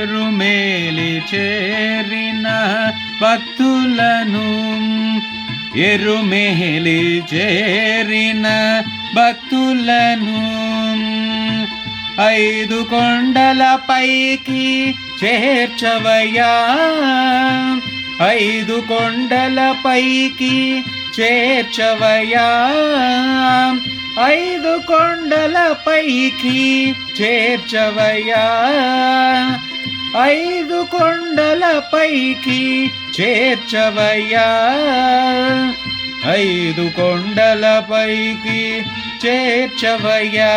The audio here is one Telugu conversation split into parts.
ఎరుమేలి చేరిన భక్తులను ఎరుమేలి చేరిన భక్తులను ఐదు కొండల పైకి చేర్చవయ్యా. ఐదు కొండల పైకి చేర్చవయ్యా. ఐదు కొండల పైకి చేర్చవయ్యా. ఐదు కొండల పైకి చేర్చవయ్యా. ఐదు కొండల పైకి చేర్చవయ్యా.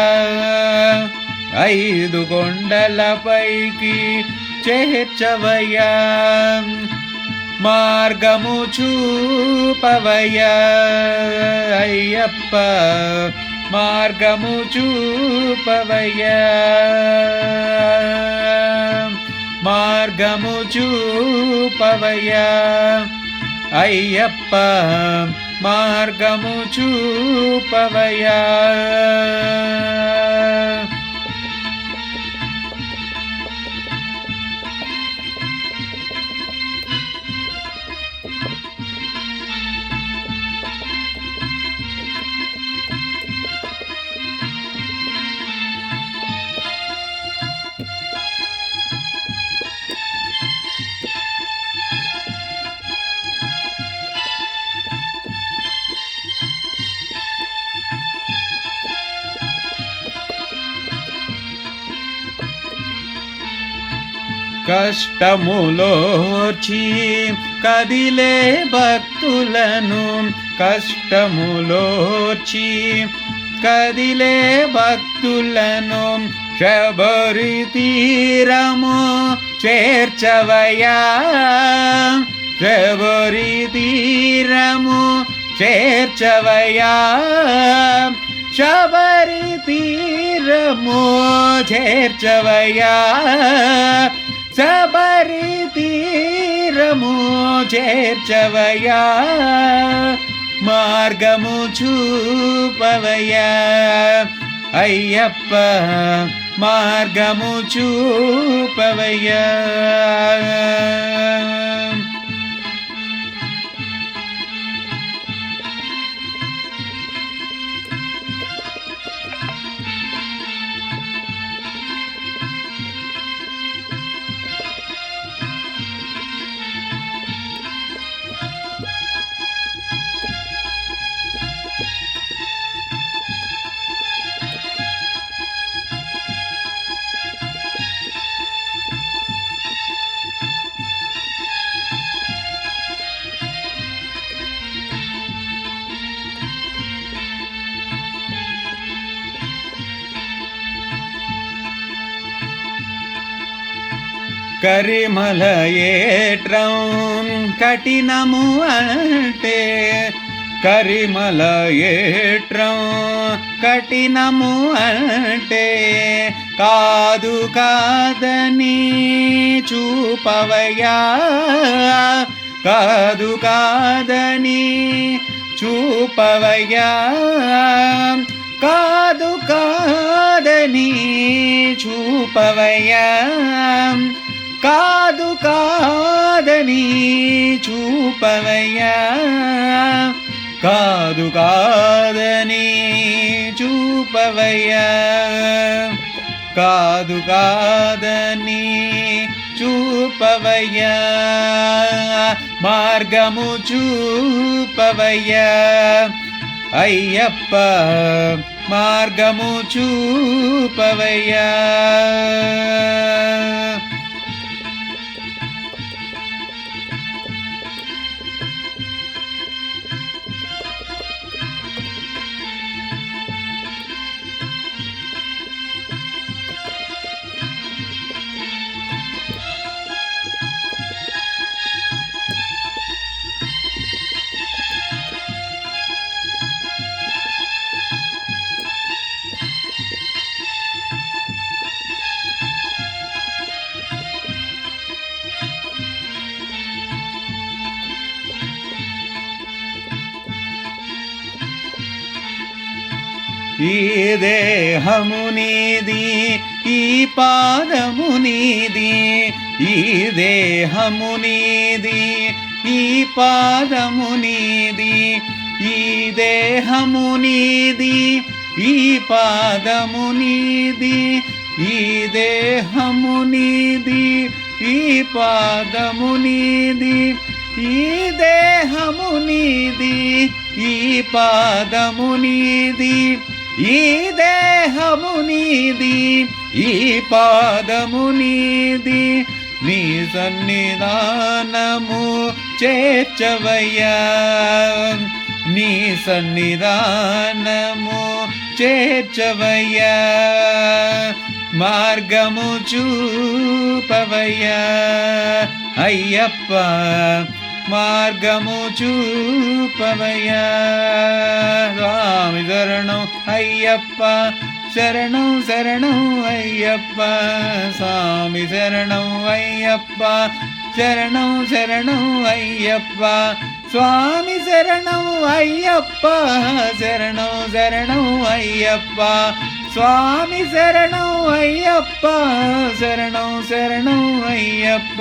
ఐదు కొండల పైకి చేర్చవయ్యా. మార్గము చూపవయ్యా. అయ్యప్ప మార్గము చూపవయ్యా. మార్గము చూపవయ్యా. అయ్యప్ప మార్గము చూపవయ్యా. కష్టములోర్చి కదిలే భక్తులను కష్టములోర్చి కదిలే భక్తులను శబరి తీరము చేర్చవయా శబరి తీరము చేర్చవయా శబరి తీరము చేర్చవయా శబరి తీరము చేర్చవయా మార్గము చూపవయా. అయ్యప్ప మార్గము చూపవయ్యా కరిమల ఏట్రం కఠినము అంటే కరిమల ఏట్రం కఠినము అంటే కాదు కాదని చూపవయ్యా. కాదు కాదని చూపవయ్యా. కాదు కాదని చూపవయ్యా. నేను కాదని చూపవయ్యా. కాదు కాదని చూపవయ్యా. కాదు కాదని చూపవయ్యా. మార్గము చూపవయ్యా. అయ్యప్ప మార్గము చూపవయ్యా. ఈ దేహము నీది ఈ పాదము నీది ఈ దేహము నీది ఈ పాదము నీది ఈ దేహము నీది ఈ పాదము నీది ఈ దేహము నీది ఈ పాదము నీది ఈ దేహము నీది ఈ పాదము నీది ఈ దేహము నీది ఈ పాదము నీది నీ సన్నిధానము చేర్చవయ్యా. నీ సన్నిధానము చేర్చవయ్యా. మార్గము చూపవయ్యా. అయ్యప్ప మార్గము చూపవయ్యా స్వామి శరణం అయ్యప్ప శరణం శరణం అయ్యప్ప స్వామి శరణం అయ్యప్ప శరణం శరణం అయ్యప్ప స్వామి శరణం అయ్యప్ప శరణం శరణం అయ్యప్ప స్వామి శరణం అయ్యప్ప శరణం శరణం అయ్యప్ప